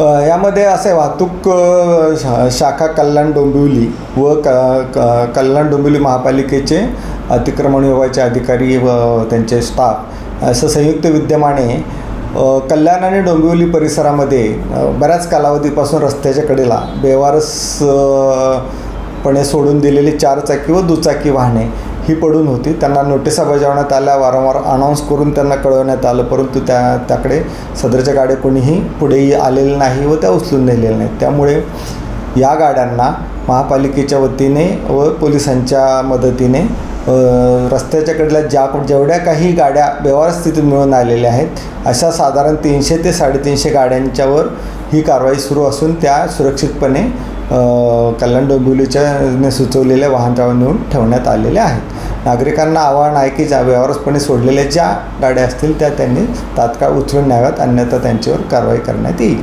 यामध्ये असे वाहतूक शा- शाखा कल्याण डोंबिवली व क क- कल्याण डोंबिवली महापालिकेचे अतिक्रमण विभागाचे अधिकारी व त्यांचे स्टाफ असं संयुक्त विद्यमाने कल्याण आणि डोंबिवली परिसरामध्ये बऱ्याच कालावधीपासून रस्त्याच्या कडेला बेवारसपणे सोडून दिलेली चारचाकी व दुचाकी वाहने ही पडून होती. त्यांना नोटिसा बजावण्यात आल्या वारंवार अनाऊन्स करून त्यांना कळवण्यात आलं परंतु त्या त्याकडे सदरच्या गाड्या कोणीही पुढेही आलेले नाही व त्या उचलून नेलेल्या नाहीत. त्यामुळे या गाड्यांना महापालिकेच्या वतीने व पोलिसांच्या मदतीने रस्त्याच्याकडल्या रस्त्याच्या ज्या जेवढ्या काही गाड्या व्यवहार स्थितीत मिळून आलेल्या आहेत अशा साधारण तीनशे ते साडेतीनशे गाड्यांच्यावर ही कारवाई सुरू असून त्या सुरक्षितपणे कल्याण डोंबिवलीच्या सुचवलेल्या वाहनतळावर नेऊन ठेवण्यात आलेल्या आहेत. नागरिकांना आवाहन आहे की ज्या व्यवहारपणे सोडलेल्या ज्या गाड्या असतील त्या त्यांनी तात्काळ उचलून न्याव्यात अन्यथा त्यांच्यावर कारवाई करण्यात येईल.